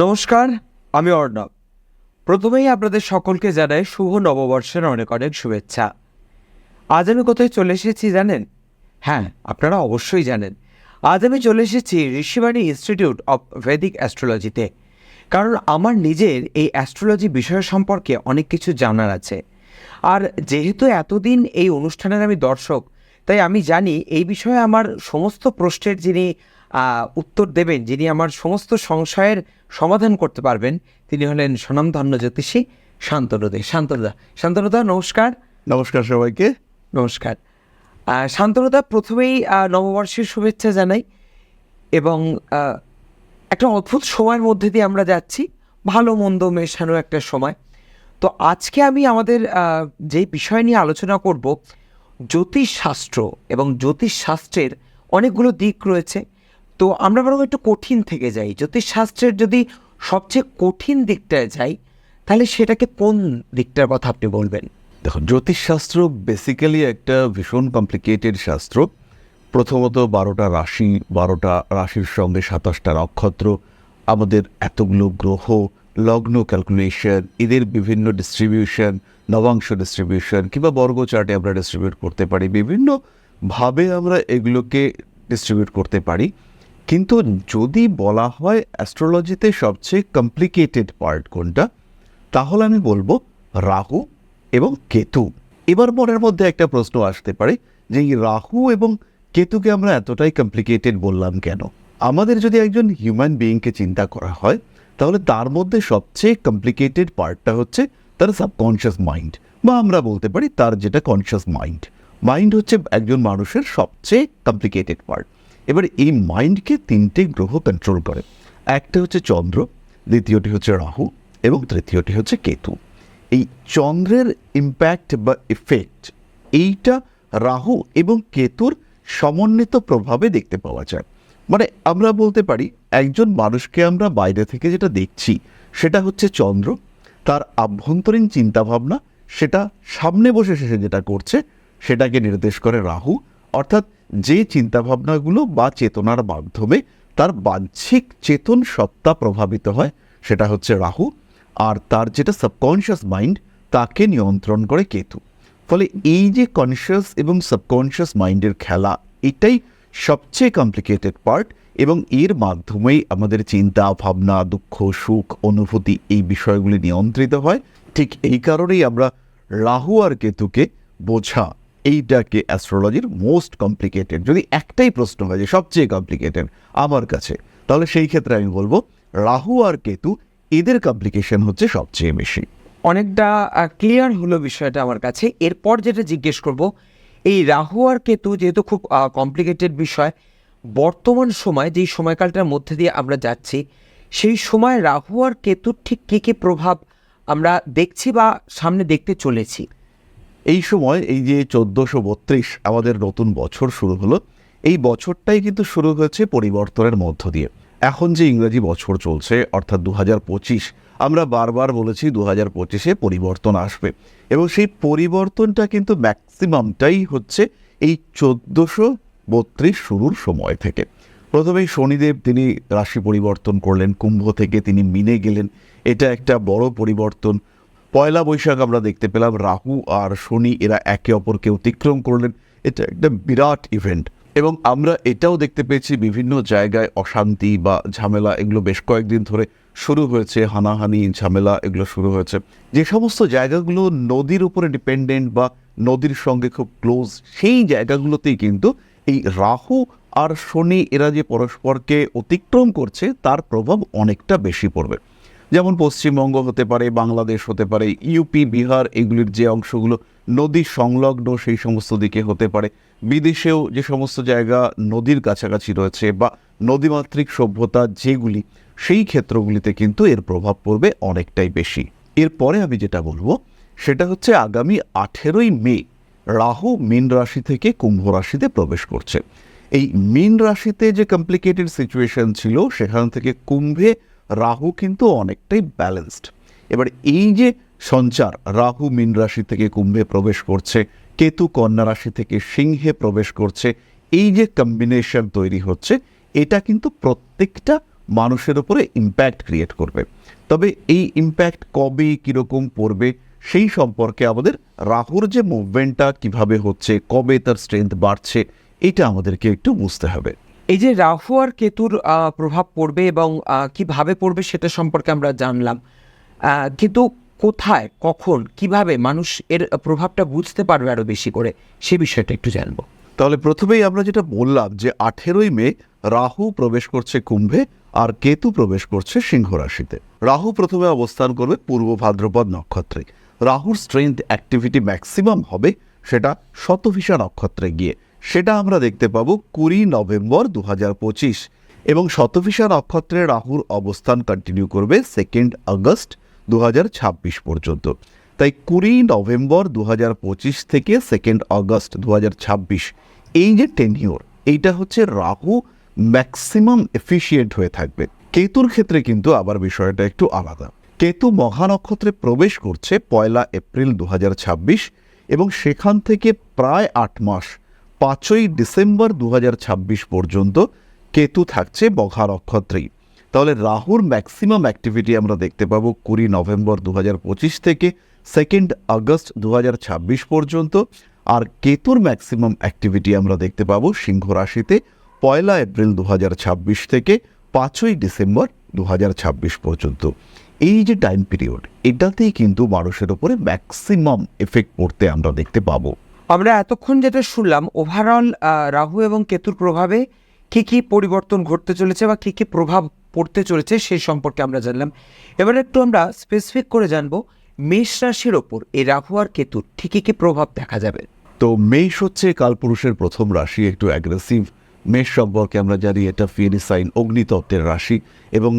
নমস্কার, আমি অর্ণব। প্রথমেই আপনাদের সকলকে জানাই শুভ নববর্ষের অনেক অনেক শুভেচ্ছা। আজ আমি কোথায় চলে এসেছি জানেন? হ্যাঁ আপনারা অবশ্যই জানেন। আজ আমি চলে এসেছি ঋষিবাণী ইনস্টিটিউট অফ ভেদিক অ্যাস্ট্রোলজিতে কারণ আমার নিজের এই অ্যাস্ট্রোলজি বিষয় সম্পর্কে অনেক কিছু জানার আছে। আর যেহেতু এতদিন এই অনুষ্ঠানের আমি দর্শক, তাই আমি জানি এই বিষয়ে আমার সমস্ত প্রশ্নের যিনি উত্তর দেবেন, যিনি আমার সমস্ত সংশয়ের সমাধান করতে পারবেন। তিনি হলেন স্বনামধন্য জ্যোতিষী শান্তনুদে। শান্তনুদা শান্তনুদা নমস্কার। নমস্কার সবাইকে। নমস্কার। শান্তনুদা প্রথমেই নববর্ষের শুভেচ্ছা জানাই এবং একটা অদ্ভুত সময়ের মধ্যে দিয়ে আমরা যাচ্ছি। ভালো মন্দ মেশানো একটা সময়। তো আজকে আমি আমাদের যে বিষয় নিয়ে আলোচনা করব জ্যোতিষশাস্ত্র এবং জ্যোতিষশাস্ত্রের অনেকগুলো দিক রয়েছে। তো আমরা বরং একটু কঠিন থেকে যাই। জ্যোতিষশাস্ত্রের যদি সবচেয়ে কঠিন দিকটায় যাই, তাহলে সেটাকে কোন দিকটার কথা আপনি বলবেন? দেখো জ্যোতিষশাস্ত্র বেসিক্যালি একটা ভীষণ কমপ্লিকেটেড শাস্ত্র। প্রথমত বারোটা রাশি, বারোটা রাশির সঙ্গে সাতাশটা নক্ষত্র, আমাদের এতগুলো গ্রহ, লগ্ন ক্যালকুলেশন এদের বিভিন্ন ডিস্ট্রিবিউশন নবাংশ ডিস্ট্রিবিউশন কিংবা বর্গ চার্টে আমরা ডিস্ট্রিবিউট করতে পারি। বিভিন্নভাবে আমরা এগুলোকে ডিস্ট্রিবিউট করতে পারি। কিন্তু যদি বলা হয় অ্যাস্ট্রোলজিতে সবচেয়ে কমপ্লিকেটেড পার্ট কোনটা, তাহলে আমি বলব রাহু এবং কেতু। এবার মনের মধ্যে একটা প্রশ্ন আসতে পারে যে এই রাহু এবং কেতুকে আমরা এতটাই কমপ্লিকেটেড বললাম কেন? আমাদের যদি একজন হিউম্যান বিইংকে চিন্তা করা হয়, তাহলে তার মধ্যে সবচেয়ে কমপ্লিকেটেড পার্টটা হচ্ছে তার সাবকনশিয়াস মাইন্ড বা আমরা বলতে পারি তার যেটা কনশিয়াস মাইন্ড মাইন্ড হচ্ছে একজন মানুষের সবচেয়ে কমপ্লিকেটেড পার্ট এবার এই মাইন্ডকে তিনটে গ্রহ কন্ট্রোল করে। একটা হচ্ছে চন্দ্র, দ্বিতীয়টি হচ্ছে রাহু এবং তৃতীয়টি হচ্ছে কেতু। এই চন্দ্রের ইম্প্যাক্ট বা এফেক্ট এইটা রাহু এবং কেতুর সমন্বিত প্রভাবে দেখতে পাওয়া যায়। মানে আমরা বলতে পারি, একজন মানুষকে আমরা বাইরে থেকে যেটা দেখছি, সেটা হচ্ছে চন্দ্র। তার আভ্যন্তরীণ চিন্তাভাবনা, সেটা সামনে বসে শেষে যেটা করছে, সেটাকে নির্দেশ করে রাহু। অর্থাৎ যে চিন্তাভাবনাগুলো বা চেতনার মাধ্যমে তার বাহ্যিক চেতন সত্তা প্রভাবিত হয়, সেটা হচ্ছে রাহু আর তার যেটা সাবকনশিয়াস মাইন্ড তাকে নিয়ন্ত্রণ করে কেতু। ফলে এই যে কনসিয়াস এবং সাবকনশিয়াস মাইন্ডের খেলা, এটাই সবচেয়ে কমপ্লিকেটেড পার্ট এবং এর মাধ্যমেই আমাদের চিন্তা, ভাবনা, দুঃখ, সুখ, অনুভূতি এই বিষয়গুলি নিয়ন্ত্রিত হয়। ঠিক এই কারণেই আমরা রাহু আর কেতুকে বোঝা এইটাকে অ্যাস্ট্রোলজির মোস্ট কমপ্লিকেটেড যদি একটাই প্রশ্ন হয় যে সবচেয়ে কমপ্লিকেটেড আমার কাছে, তাহলে সেই ক্ষেত্রে আমি বলব, রাহু আর কেতু এদের কমপ্লিকেশন হচ্ছে সবচেয়ে বেশি। অনেকটা ক্লিয়ার হলো বিষয়টা আমার কাছে। এরপর যেটা জিজ্ঞেস করব, এই রাহু আর কেতু যেহেতু খুব কমপ্লিকেটেড বিষয়, বর্তমান সময় যেই সময়কালটার মধ্যে দিয়ে আমরা যাচ্ছি, সেই সময় রাহু আর কেতুর ঠিক কী কী প্রভাব আমরা দেখছি বা সামনে দেখতে চলেছি? এই সময় এই যে চোদ্দোশো বত্রিশ আমাদের নতুন বছর শুরু হলো, এই বছরটাই কিন্তু শুরু হয়েছে পরিবর্তনের মধ্য দিয়ে। এখন যে ইংরেজি বছর চলছে, অর্থাৎ দু পঁচিশ, আমরা বারবার বলেছি দু হাজার পঁচিশে পরিবর্তন আসবে। এবং সেই পরিবর্তনটা কিন্তু ম্যাক্সিমামটাই হচ্ছে এই চোদ্দোশো বত্রিশ শুরুর সময় থেকে। প্রথমেই শনিদেব তিনি রাশি পরিবর্তন করলেন, কুম্ভ থেকে তিনি মিনে গেলেন। এটা একটা বড় পরিবর্তন। পয়লা বৈশাখ আমরা দেখতে পেলাম, রাহু আর শনি এরা একে অপরকে অতিক্রম করলেন। এটা একটা বিরাট ইভেন্ট এবং আমরা এটাও দেখতে পেয়েছি বিভিন্ন জায়গায় অশান্তি বা ঝামেলা, এগুলো বেশ কয়েকদিন ধরে শুরু হয়েছে, হানাহানি, ঝামেলা এগুলো শুরু হয়েছে। যে সমস্ত জায়গাগুলো নদীর উপরে ডিপেন্ডেন্ট বা নদীর সঙ্গে খুব ক্লোজ সেই জায়গাগুলোতেই কিন্তু এই রাহু আর শনি এরা যে পরস্পরকে অতিক্রম করছে, তার প্রভাব অনেকটা বেশি পড়বে। পশ্চিমবঙ্গ হতে পারে, বাংলাদেশ হতে পারে, ইউপি, বিহার এগুলির যে অংশগুলো নদী সংলগ্ন সেই সমস্ত দিকে হতে পারে। বিদেশেও যে সমস্ত জায়গা নদীর কাছাকাছি রয়েছে বা নদীমাতৃক সভ্যতা যেগুলি, সেই ক্ষেত্রগুলিতে কিন্তু এর প্রভাব পড়বে অনেকটাই বেশি। এরপরে আমি যেটা বলব, সেটা হচ্ছে আগামী আঠেরোই মে রাহু মীন রাশি থেকে কুম্ভ রাশিতে প্রবেশ করছে। এই মীন রাশিতে যে কমপ্লিকেটেড সিচুয়েশন ছিল, সেখান থেকে কুম্ভে রাহু কিন্তু অনেকটাই ব্যালেন্সড এবার এই যে সঞ্চার, রাহু মীন রাশি থেকে কুম্ভে প্রবেশ করছে, কেতু কন্যা রাশি থেকে সিংহে প্রবেশ করছে, এই যে কম্বিনেশন তৈরি হচ্ছে, এটা কিন্তু প্রত্যেকটা মানুষের উপরে ইম্প্যাক্ট ক্রিয়েট করবে। তবে এই ইম্প্যাক্ট কবে, কীরকম পড়বে, সেই সম্পর্কে আমাদের রাহুর যে মুভমেন্টটা কীভাবে হচ্ছে, কবে তার স্ট্রেংথ বাড়ছে, এটা আমাদেরকে একটু বুঝতে হবে। এই যে রাহু আর কেতুর প্রভাব পড়বে এবং কীভাবে পড়বে সেটা সম্পর্কে আমরা জানলাম। কিন্তু কোথায়, কখন, কীভাবে মানুষ এর প্রভাবটা বুঝতে পারবে আরও বেশি করে, সে বিষয়টা একটু জানব। তাহলে প্রথমেই আমরা যেটা বললাম যে আঠেরোই মে রাহু প্রবেশ করছে কুম্ভে আর কেতু প্রবেশ করছে সিংহ রাশিতে। রাহু প্রথমে অবস্থান করবে পূর্ব ভাদ্রপদ নক্ষত্রে। রাহুর স্ট্রেংথ অ্যাক্টিভিটি ম্যাক্সিমাম হবে সেটা শতভিষা নক্ষত্রে গিয়ে। সেটা আমরা দেখতে পাবো কুড়ি নভেম্বর দু পঁচিশ এবং শতভিষা নক্ষত্রে রাহুর অবস্থান কন্টিনিউ করবে সেকেন্ড আগস্ট দু হাজার ছাব্বিশ পর্যন্ত। তাই কুড়ি নভেম্বর দু থেকে সেকেন্ড আগস্ট দুহাজার ছাব্বিশ, এই যে টেনিওর এইটা হচ্ছে রাহু ম্যাক্সিমাম এফিসিয়েন্ট হয়ে থাকবে। কেতুর ক্ষেত্রে কিন্তু আবার বিষয়টা একটু আলাদা। কেতু মহানক্ষত্রে প্রবেশ করছে পয়লা এপ্রিল দু হাজার ছাব্বিশ এবং সেখান থেকে প্রায় আট মাস পাঁচই ডিসেম্বর দু হাজার ছাব্বিশ পর্যন্ত কেতু থাকছে বঘা নক্ষত্রেই তাহলে রাহুর ম্যাক্সিমাম অ্যাক্টিভিটি আমরা দেখতে পাবো কুড়ি নভেম্বর দু হাজার পঁচিশ থেকে সেকেন্ড আগস্ট দু হাজার ছাব্বিশ পর্যন্ত। আর কেতুর ম্যাক্সিমাম অ্যাক্টিভিটি আমরা দেখতে পাবো সিংহ রাশিতে পয়লা এপ্রিল দু হাজার ছাব্বিশ থেকে পাঁচই ডিসেম্বর দু হাজার ছাব্বিশ পর্যন্ত। এই যে টাইম পিরিয়ড এটাতেই কিন্তু মানুষের ওপরে ম্যাক্সিমাম এফেক্ট পড়তে আমরা দেখতে পাবো। আমরা এতক্ষণ যেটা শুনলাম ওভারঅল রাহু এবং কেতুর প্রভাবে কি কি পরিবর্তন ঘটতে চলেছে বা কি কি প্রভাব পড়তে চলেছে সেই সম্পর্কে আমরা জানলাম। এবার একটু আমরা স্পেসিফিক করে জানব, মেষ রাশির ওপর এই রাহু আর কেতুর ঠিকই কি প্রভাব দেখা যাবে? তো মেষ হচ্ছে কালপুরুষের প্রথম রাশি, একটু অ্যাগ্রেসিভ মেষ সম্পর্কে আমরা জানি এটা ফিয়েরি সাইন অগ্নিতত্ত্বের রাশি এবং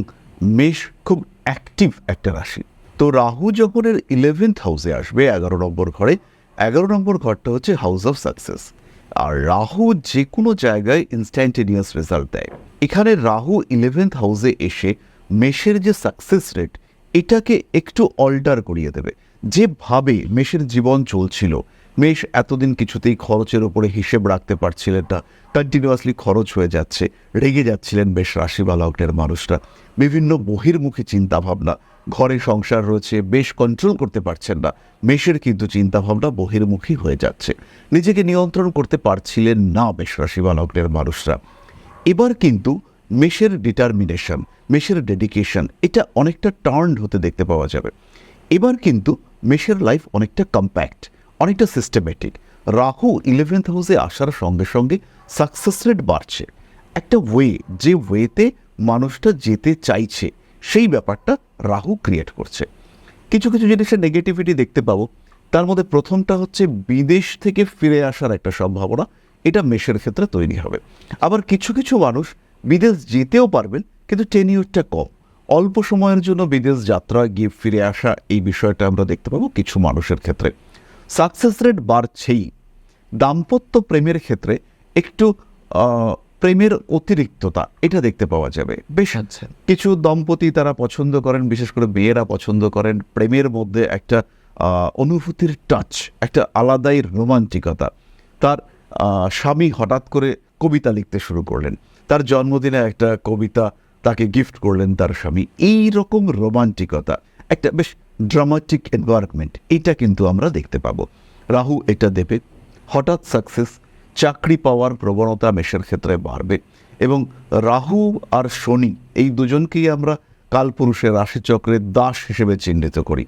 মেষ খুব অ্যাক্টিভ একটা রাশি। তো রাহু যখন এর ইলেভেন্থ হাউসে আসবে, এগারো নম্বর ঘরে এগারো নম্বর ঘরটা হচ্ছে হাউস অফ সাকসেস আর রাহু যে কোনো জায়গায় ইনস্ট্যান্টেনিয়াস রেজাল্ট দেয়। এখানে রাহু ইলেভেন্থ হাউসে এসে মেষের যে সাকসেস রেট এটাকে একটু অল্টার করিয়ে দেবে। যেভাবে মেষের জীবন চলছিল মেষ এতদিন কিছুতেই খরচের ওপরে হিসেব রাখতে পারছিলেন না। কন্টিনিউয়াসলি খরচ হয়ে যাচ্ছে, রেগে যাচ্ছিলেন বেশ রাশি বা লগ্নের মানুষরা। বিভিন্ন বহির্মুখী চিন্তাভাবনা, ঘরে সংসার রয়েছে, বেশ কন্ট্রোল করতে পারছেন না। মেষের কিন্তু চিন্তাভাবনা বহির্মুখী হয়ে যাচ্ছে। নিজেকে নিয়ন্ত্রণ করতে পারছিলেন না বেশ রাশি বা লগ্নের মানুষরা। এবার কিন্তু মেষের ডিটারমিনেশন মেষের ডেডিকেশন এটা অনেকটা টার্ন হতে দেখতে পাওয়া যাবে। এবার কিন্তু মেষের লাইফ অনেকটা কম্প্যাক্ট অনেকটা সিস্টেমেটিক রাহু ইলেভেন্থ হাউসে আসার সঙ্গে সঙ্গে সাকসেস রেট বাড়ছে। একটা ওয়ে যে ওয়েতে মানুষটা যেতে চাইছে, সেই ব্যাপারটা রাহু ক্রিয়েট করছে। কিছু কিছু জিনিসের নেগেটিভিটি দেখতে পাবো। তার মধ্যে প্রথমটা হচ্ছে বিদেশ থেকে ফিরে আসার একটা সম্ভাবনা। এটা মেষের ক্ষেত্রে তৈরি হবে। আবার কিছু কিছু মানুষ বিদেশ যেতেও পারবেন, কিন্তু টেনিউরটা কম। অল্প সময়ের জন্য বিদেশ যাত্রা, গিয়ে ফিরে আসা, এই বিষয়টা আমরা দেখতে পাবো কিছু মানুষের ক্ষেত্রে। সাকসেস রেট বাড়ছেই। দাম্পত্য প্রেমের ক্ষেত্রে একটু প্রেমের অতিরিক্ততা এটা দেখতে পাওয়া যাবে। বেশ আচ্ছা। কিছু দম্পতি তারা পছন্দ করেন বিশেষ করে মেয়েরা পছন্দ করেন। প্রেমের মধ্যে একটা অনুভূতির টাচ একটা আলাদাই রোমান্টিকতা। তার স্বামী হঠাৎ করে কবিতা লিখতে শুরু করলেন। তার জন্মদিনে একটা কবিতা তাকে গিফট করলেন তার স্বামী। এই রকম রোমান্টিকতা একটা বেশ ড্রামাটিক এনভায়রনমেন্ট এটা কিন্তু আমরা দেখতে পাবো। রাহু এটা দেবে, হঠাৎ সাকসেস চাকরি পাওয়ার প্রবণতা মেষের ক্ষেত্রে বাড়বে এবং রাহু আর শনি এই দুজনকেই আমরা কালপুরুষের রাশিচক্রের দাস হিসেবে চিহ্নিত করি।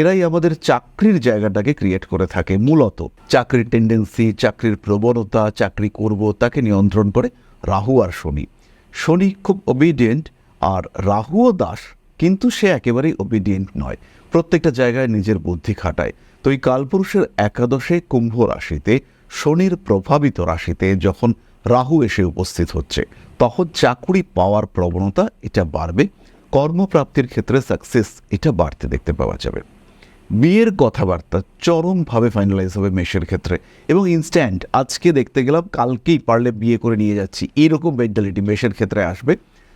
এরাই আমাদের চাকরির জায়গাটাকে ক্রিয়েট করে থাকে মূলত। চাকরির টেন্ডেন্সি চাকরির প্রবণতা, চাকরি করব, তাকে নিয়ন্ত্রণ করে রাহু আর শনি। শনি খুব ওবিডিয়েন্ট আর রাহুও দাস, কিন্তু সে একেবারেই ওবিডিয়েন্ট নয়। প্রত্যেকটা জায়গায় নিজের বুদ্ধি খাটায়। তো এই কালপুরুষের একাদশে কুম্ভ রাশিতে, শনির প্রভাবিত রাশিতে যখন রাহু এসে উপস্থিত হচ্ছে, তখন চাকুরি পাওয়ার প্রবণতা এটা বাড়বে। কর্মপ্রাপ্তির ক্ষেত্রে সাকসেস এটা বাড়তে দেখতে পাওয়া যাবে। বিয়ের কথাবার্তা চরমভাবে ফাইনালাইজ হবে মেষের ক্ষেত্রে এবং ইনস্ট্যান্ট আজকে দেখতে গেলাম, কালকেই পারলে বিয়ে করে নিয়ে যাচ্ছি, এরকম মেন্টালিটি মেষের ক্ষেত্রে আসবে।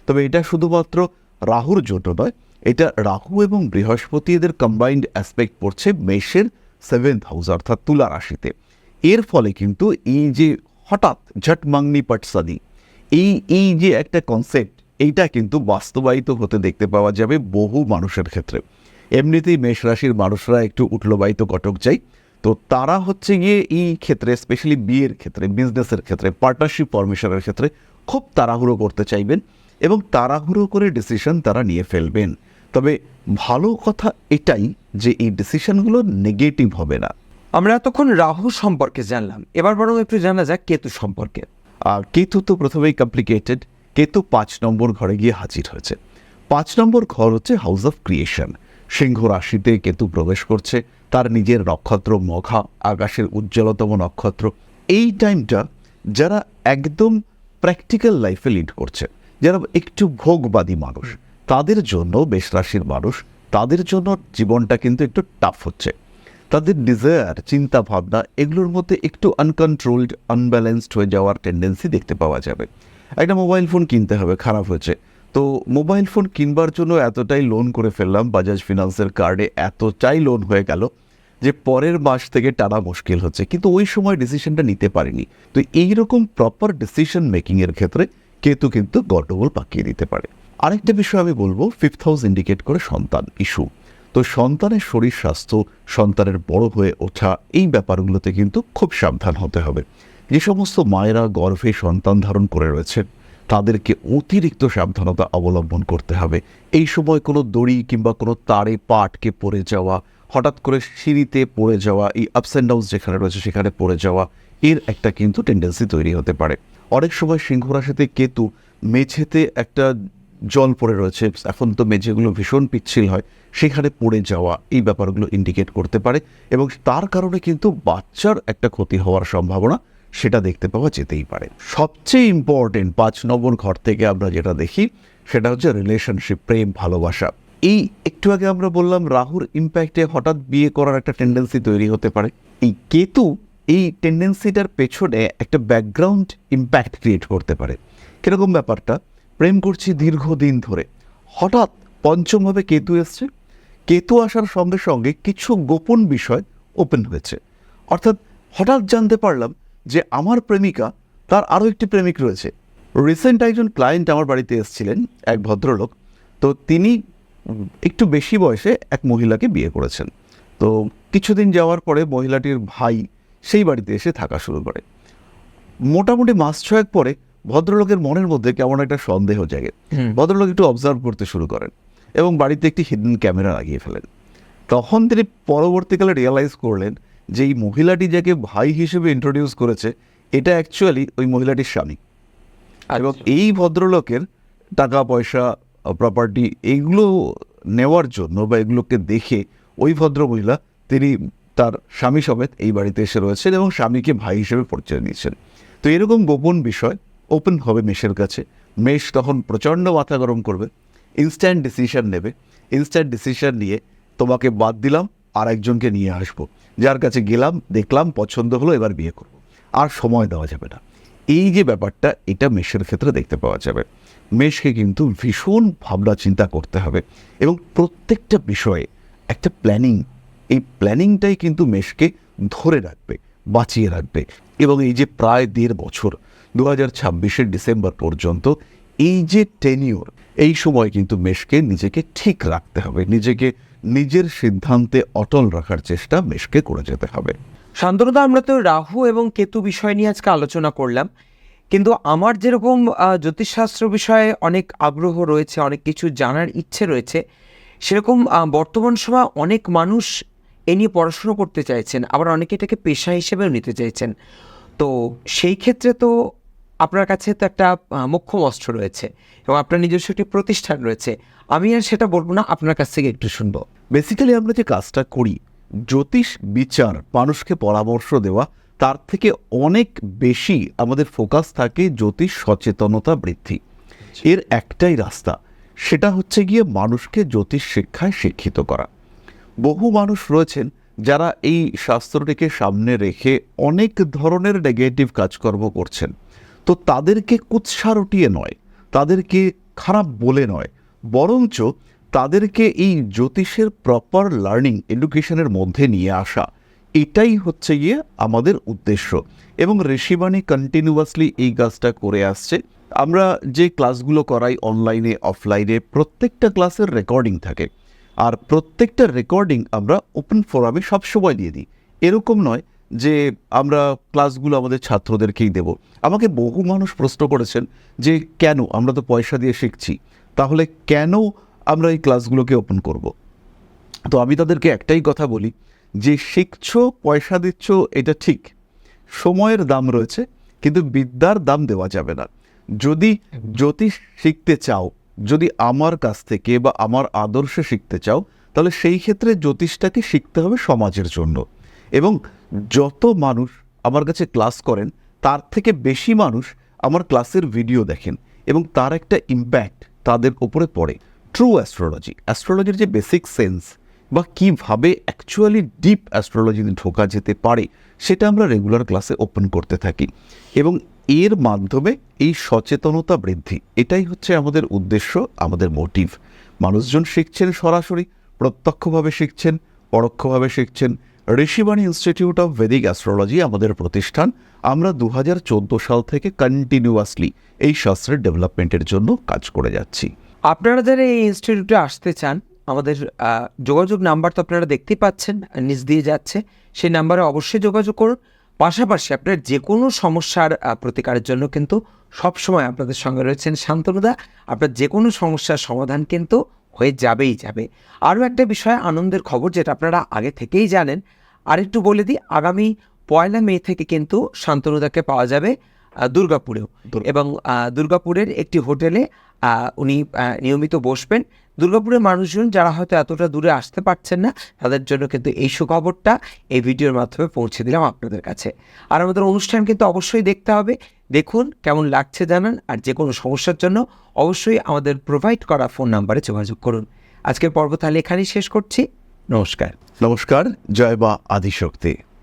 তবে এটা শুধুমাত্র রাহুর জন্য নয় এটা রাহু এবং বৃহস্পতি এদের কম্বাইন্ড অ্যাসপেক্ট পড়ছে মেষের সেভেন্থ হাউস অর্থাৎ তুলা রাশিতে। এর ফলে কিন্তু এই যে হঠাৎ ঝট মাংনি পটসাদি, এই এই যে একটা কনসেপ্ট এইটা কিন্তু বাস্তবায়িত হতে দেখতে পাওয়া যাবে বহু মানুষের ক্ষেত্রে। এমনিতেই মেষ রাশির মানুষরা একটু উঠলবাহিত কটক চাই। তো তারা হচ্ছে গিয়ে এই ক্ষেত্রে স্পেশালি বিয়ের ক্ষেত্রে বিজনেসের ক্ষেত্রে পার্টনারশিপ ফরমেশনের ক্ষেত্রে খুব তাড়াহুড়ো করতে চাইবেন এবং তাড়াহুড়ো করে ডিসিশন তারা নিয়ে ফেলবেন। তবে ভালো কথা এটাই যে এই ডিসিশনগুলো নেগেটিভ হবে না। আমরা এতক্ষণ রাহু সম্পর্কে জানলাম। এবার বরং একটু জানা যাক কেতু সম্পর্কে। আর কেতু তো প্রথমেই কমপ্লিকেটেড কেতু পাঁচ নম্বর ঘরে গিয়ে হাজির হয়েছে। পাঁচ নম্বর ঘর হচ্ছে হাউস অফ ক্রিয়েশন সিংহ রাশিতে কেতু প্রবেশ করছে। তার নিজের নক্ষত্র মঘা আকাশের উজ্জ্বলতম নক্ষত্র। এই টাইমটা যারা একদম প্র্যাকটিক্যাল লাইফে লিড করছে যারা একটু ভোগবাদী মানুষ তাদের জন্য বেশ রাশির মানুষ, তাদের জন্য জীবনটা কিন্তু একটু টাফ হচ্ছে। তাদের ডিজায়ার চিন্তা ভাবনা এগুলোর মধ্যে একটু আনকন্ট্রোলড আনব্যালেন্সড হয়ে যাওয়ার টেন্ডেন্সি দেখতে পাওয়া যাবে। একটা মোবাইল ফোন কিনতে হবে, খারাপ হয়েছে। তো মোবাইল ফোন কিনবার জন্য এতটাই লোন করে ফেললাম বাজাজ ফিনান্সের কার্ডে এতটাই লোন হয়ে গেল যে পরের মাস থেকে টানা মুশকিল হচ্ছে। কিন্তু ওই সময় ডিসিশনটা নিতে পারিনি। তো এইরকম প্রপার ডিসিশন মেকিংয়ের ক্ষেত্রে কেতু কিন্তু গন্ডগোল পাকিয়ে দিতে পারে। আরেকটা বিষয় আমি বলব ফিফথ হাউস ইন্ডিকেট করে সন্তান ইস্যু তো সন্তানের শরীর স্বাস্থ্য, সন্তানের বড় হয়ে ওঠা, এই ব্যাপারগুলোতে কিন্তু খুব সাবধান হতে হবে। যে সমস্ত মায়েরা গর্ভে সন্তান ধারণ করে রয়েছে, তাদেরকে অতিরিক্ত সাবধানতা অবলম্বন করতে হবে। এই সময় কোনো দড়ি কিংবা কোনো তারে পা আটকে পড়ে যাওয়া, হঠাৎ করে সিঁড়িতে পড়ে যাওয়া, এই আপস অ্যান্ড ডাউন্স যেখানে রয়েছে সেখানে পড়ে যাওয়া, এর একটা কিন্তু টেন্ডেন্সি তৈরি হতে পারে। অনেক সময় সিংহ রাশিতে কেতু মেঝেতে একটা জল পড়ে রয়েছে, এখন তো মেঝেগুলো ভীষণ পিচ্ছিল হয়, সেখানে পড়ে যাওয়া এই ব্যাপারগুলো ইন্ডিকেট করতে পারে এবং তার কারণে কিন্তু বাচ্চার একটা ক্ষতি হওয়ার সম্ভাবনা সেটা দেখতে পাওয়া যেতেই পারে। সবচেয়ে ইম্পর্টেন্ট পাঁচ নম্বর ঘর থেকে আমরা যেটা দেখি, সেটা হচ্ছে রিলেশনশিপ প্রেম, ভালোবাসা। এই একটু আগে আমরা বললাম রাহুর ইম্প্যাক্টে হঠাৎ বিয়ে করার একটা টেন্ডেন্সি তৈরি হতে পারে। এই কেতু এই টেন্ডেন্সিটার পেছনে একটা ব্যাকগ্রাউন্ড ইম্প্যাক্ট ক্রিয়েট করতে পারে। কীরকম ব্যাপারটা? প্রেম করছি দীর্ঘদিন ধরে। হঠাৎ পঞ্চমভাবে কেতু এসছে। কেতু আসার সঙ্গে সঙ্গে কিছু গোপন বিষয় ওপেন হয়েছে। অর্থাৎ হঠাৎ জানতে পারলাম যে আমার প্রেমিকা, তার আরও একটি প্রেমিক রয়েছে। রিসেন্ট একজন ক্লায়েন্ট আমার বাড়িতে এসেছিলেন, এক ভদ্রলোক। তো তিনি একটু বেশি বয়সে এক মহিলাকে বিয়ে করেছেন। তো কিছুদিন যাওয়ার পরে মহিলাটির ভাই সেই বাড়িতে এসে থাকা শুরু করে। মোটামুটি মাস ছয়েক পরে ভদ্রলোকের মনের মধ্যে কেমন একটা সন্দেহ জাগে। ভদ্রলোক একটু অবজার্ভ করতে শুরু করেন এবং বাড়িতে একটি হিডেন ক্যামেরা লাগিয়ে ফেলেন। তখন তিনি পরবর্তীকালে রিয়েলাইজ করলেন যে এই মহিলাটি যাকে ভাই হিসেবে ইন্ট্রোডিউস করেছে এটা অ্যাকচুয়ালি ওই মহিলাটির স্বামী। এবং এই ভদ্রলোকের টাকা পয়সা প্রপার্টি এইগুলো নেওয়ার জন্য বা এগুলোকে দেখে ওই ভদ্র মহিলা তিনি তার স্বামী সমেত এই বাড়িতে এসে রয়েছেন এবং স্বামীকে ভাই হিসেবে পরিচয় দিয়েছেন। তো এরকম গোপন বিষয় ওপেন হবে মেষের কাছে। মেষ তখন প্রচণ্ড মাথা গরম করবে ইনস্ট্যান্ট ডিসিশন নেবে। ইনস্ট্যান্ট ডিসিশন নিয়ে তোমাকে বাদ দিলাম, আর একজনকে নিয়ে আসব। যার কাছে গেলাম, দেখলাম, পছন্দ হলো, এবার বিয়ে করব। আর সময় দেওয়া যাবে না। এই যে ব্যাপারটা, এটা মেষের ক্ষেত্রে দেখতে পাওয়া যাবে। মেষকে কিন্তু ভীষণ ভাবনা চিন্তা করতে হবে এবং প্রত্যেকটা বিষয়ে একটা প্ল্যানিং এই প্ল্যানিংটাই কিন্তু মেষকে ধরে রাখবে, বাঁচিয়ে রাখবে। এবং এই যে প্রায় দেড় বছর দু হাজার ছাব্বিশের ডিসেম্বর পর্যন্ত এই যে টেনিওর এই সময় কিন্তু মেষকে নিজেকে ঠিক রাখতে হবে। নিজেকে নিজের সিদ্ধান্তে অটল রাখার চেষ্টা মেশকে করে যেতে হবে। শান্তনুদা, আমরা তো রাহু এবং কেতু বিষয় নিয়ে আজকে আলোচনা করলাম। কিন্তু আমার যেরকম জ্যোতিষশাস্ত্র বিষয়ে অনেক আগ্রহ রয়েছে, অনেক কিছু জানার ইচ্ছে রয়েছে, সেরকম বর্তমান সময় অনেক মানুষ এ নিয়ে পড়াশুনো করতে চাইছেন, আবার অনেকে এটাকে পেশা হিসেবেও নিতে চাইছেন। তো সেই ক্ষেত্রে তো আপনার কাছে তো একটা মোক্ষম অস্ত্র রয়েছে এবং আপনার নিজস্ব একটি প্রতিষ্ঠান রয়েছে। আমি আর সেটা বলব না আপনার কাছ থেকে একটু শুনব। বেসিক্যালি আমরা যে কাজটা করি জ্যোতিষ বিচার মানুষকে পরামর্শ দেওয়া তার থেকে অনেক বেশি আমাদের ফোকাস থাকে জ্যোতিষ সচেতনতা বৃদ্ধি। এর একটাই রাস্তা সেটা হচ্ছে গিয়ে মানুষকে জ্যোতিষ শিক্ষায় শিক্ষিত করা। বহু মানুষ রয়েছেন যারা এই শাস্ত্রটিকে সামনে রেখে অনেক ধরনের নেগেটিভ কাজকর্ম করছেন। তো তাদেরকে কুৎসা রটিয়ে নয়, তাদেরকে খারাপ বলে নয়, বরঞ্চ তাদেরকে এই জ্যোতিষের প্রপার লার্নিং এডুকেশনের মধ্যে নিয়ে আসা। এটাই হচ্ছে গিয়ে আমাদের উদ্দেশ্য। এবং ঋষিবাণী কন্টিনিউয়াসলি এই কাজটা করে আসছে। আমরা যে ক্লাসগুলো করাই অনলাইনে অফলাইনে প্রত্যেকটা ক্লাসের রেকর্ডিং থাকে। আর প্রত্যেকটা রেকর্ডিং আমরা ওপেন ফোরামে সবসময় দিয়ে দিই। এরকম নয় যে আমরা ক্লাসগুলো আমাদের ছাত্রদেরকেই দেব। আমাকে বহু মানুষ প্রশ্ন করেছেন যে কেন? আমরা তো পয়সা দিয়ে শিখছি। তাহলে কেন আমরা এই ক্লাসগুলোকে ওপেন করব? তো আমি তাদেরকে একটাই কথা বলি যে শিখছো পয়সা দিচ্ছ এটা ঠিক। সময়ের দাম রয়েছে কিন্তু বিদ্যার দাম দেওয়া যাবে না। যদি জ্যোতিষ শিখতে চাও যদি আমার কাছ থেকে বা আমার আদর্শে শিখতে চাও তাহলে সেই ক্ষেত্রে জ্যোতিষটাকে শিখতে হবে সমাজের জন্য। এবং যত মানুষ আমার কাছে ক্লাস করেন, তার থেকে বেশি মানুষ আমার ক্লাসের ভিডিও দেখেন এবং তার একটা ইম্প্যাক্ট তাদের ওপরে পড়ে। ট্রু অ্যাস্ট্রোলজি অ্যাস্ট্রোলজির যে বেসিক সেন্স বা কীভাবে অ্যাকচুয়ালি ডিপ অ্যাস্ট্রোলজিতে ঢোকা যেতে পারে, সেটা আমরা রেগুলার ক্লাসে ওপেন করতে থাকি এবং এর মাধ্যমে এই সচেতনতা বৃদ্ধি, এটাই হচ্ছে আমাদের উদ্দেশ্য, আমাদের মোটিভ মানুষজন শিখছেন সরাসরি, প্রত্যক্ষভাবে শিখছেন, পরোক্ষভাবে শিখছেন Rishibani institute of Vedic astrology আমাদের প্রতিষ্ঠান। আমরা দু হাজার চোদ্দ সাল থেকে কন্টিনিউয়াসলি এই শাস্ত্রের ডেভেলপমেন্টের জন্য কাজ করে যাচ্ছি। আপনারা যারা এই ইনস্টিটিউটে আসতে চান, আমাদের যোগাযোগ নাম্বার তো আপনারা দেখতেই পাচ্ছেন, নিচ দিয়ে যাচ্ছে। সেই নাম্বারে অবশ্যই যোগাযোগ করুন। পাশাপাশি আপনার যে কোনো সমস্যার প্রতিকারের জন্য কিন্তু সবসময় আপনাদের সঙ্গে রয়েছেন শান্তনুদা। আপনার যে কোনো সমস্যার সমাধান কিন্তু হয়ে যাবেই যাবে। আরও একটা বিষয়ে আনন্দের খবর যেটা আপনারা আগে থেকেই জানেন আর একটু বলে দিই আগামী পয়লা মে থেকে কিন্তু শান্তনুদাকে পাওয়া যাবে দুর্গাপুরেও। এবং দুর্গাপুরের একটি হোটেলে উনি নিয়মিত বসবেন। দুর্গাপুরের মানুষজন যারা হয়তো এতটা দূরে আসতে পারছেন না, তাদের জন্য কিন্তু এই সুখবরটা এই ভিডিওর মাধ্যমে পৌঁছে দিলাম আপনাদের কাছে। আর আমাদের অনুষ্ঠান কিন্তু অবশ্যই দেখতে হবে। দেখুন কেমন লাগছে জানান, আর যে কোনো সমস্যার জন্য অবশ্যই আমাদের প্রোভাইড করা ফোন নাম্বারে যোগাযোগ করুন। আজকের পর্ব তাহলে এখানেই শেষ করছি। নমস্কার। নমস্কার, জয় বা আদিশক্তি।